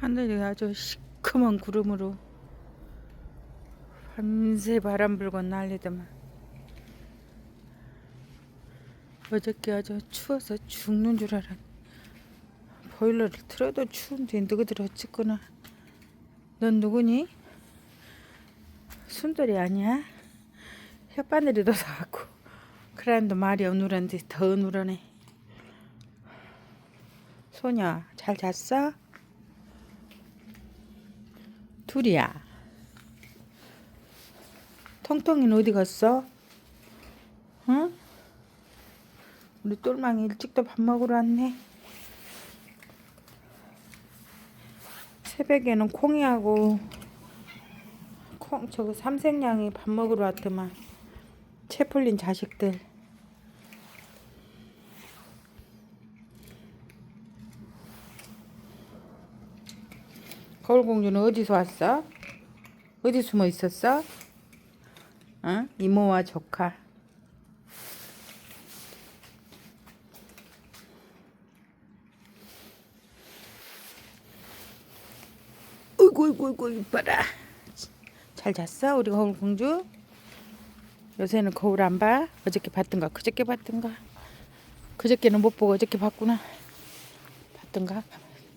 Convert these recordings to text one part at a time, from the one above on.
하늘이 아주 시커먼 구름으로 밤새 바람 불고 난리더만 어저께 아주 추워서 죽는 줄 알았 보일러를 틀어도 추운데 너희들 어쨌거나 넌 누구니? 순돌이 아니야? 혓바늘이도 사갖고 그란도 말이 어누란데 더 어누라네 소녀 잘 잤어? 둘이야 통통이는 어디 갔어? 응? 우리 똘망이 일찍도 밥 먹으러 왔네 새벽에는 콩이하고 콩 저거 삼색냥이 밥 먹으러 왔더만 채 풀린 자식들 거울공주는 어디서 왔어? 어디 숨어 있었어? 응? 이모와 조카 어이구 어이구 어이구 이뻐라 잘 잤어 우리 거울공주? 요새는 거울 안 봐? 어저께 봤던가 그저께 봤던가 그저께는 못 보고 어저께 봤구나 봤던가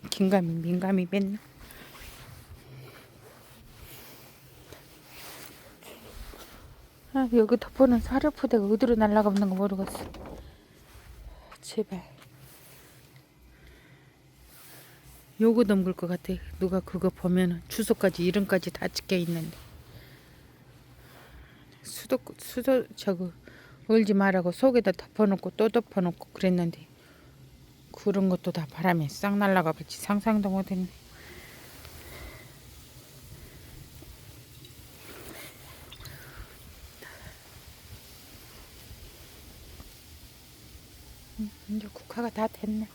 긴감이 민감이 맨날 아, 여기 덮어놓은 사료포대가 어디로 날아가는 거 모르겠어. 제발. 요거 넘길 것 같아. 누가 그거 보면은 주소까지 이름까지 다 찍혀 있는데. 수도 수도 저거 울지 말라고 속에다 덮어놓고 또 덮어놓고 그랬는데. 그런 것도 다 바람에 싹 날라가 버지. 상상도 못했네. 이제 국화가 다 됐네.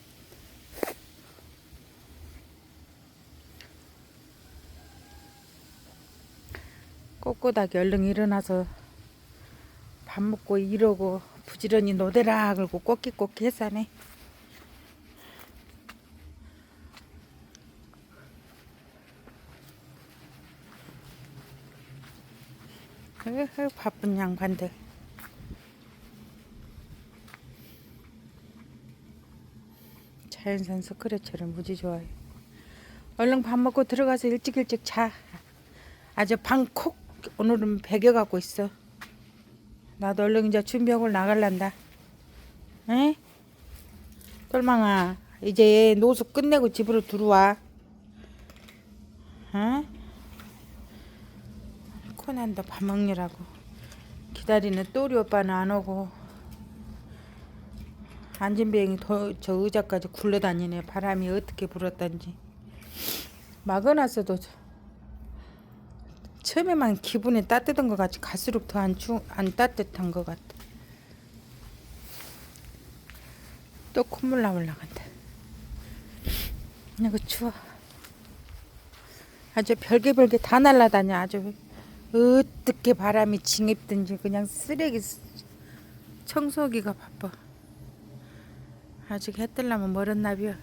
꼿꼿하게 얼른 일어나서 밥 먹고 이러고 부지런히 노대라 그러고 꼬끼꼬끼 했사네. 으흐, 바쁜 양반들. 자연산 스크래처럼 무지 좋아요. 얼른 밥 먹고 들어가서 일찍 일찍 자. 아주 방콕 오늘은 배겨 갖고 있어. 나도 얼른 이제 준비하고 나갈란다. 에? 똘망아, 이제 노수 끝내고 집으로 들어와. 어? 코난도 밥 먹느라고 기다리는 또리 오빠는 안 오고 안진뱅이 더, 저 의자까지 굴러다니네. 바람이 어떻게 불었던지. 막아놨어도 저- 처음에만 기분이 따뜻한 것 같지 갈수록 더안 추, 안 따뜻한 것 같아. 또 콧물 나올 나간다. 이거 추워. 아주 별개 별개 다 날라다녀. 아주 어떻게 바람이 징입든지 그냥 쓰레기 쓰- 청소기가 바빠 아직 해 뜨려면 멀었나비요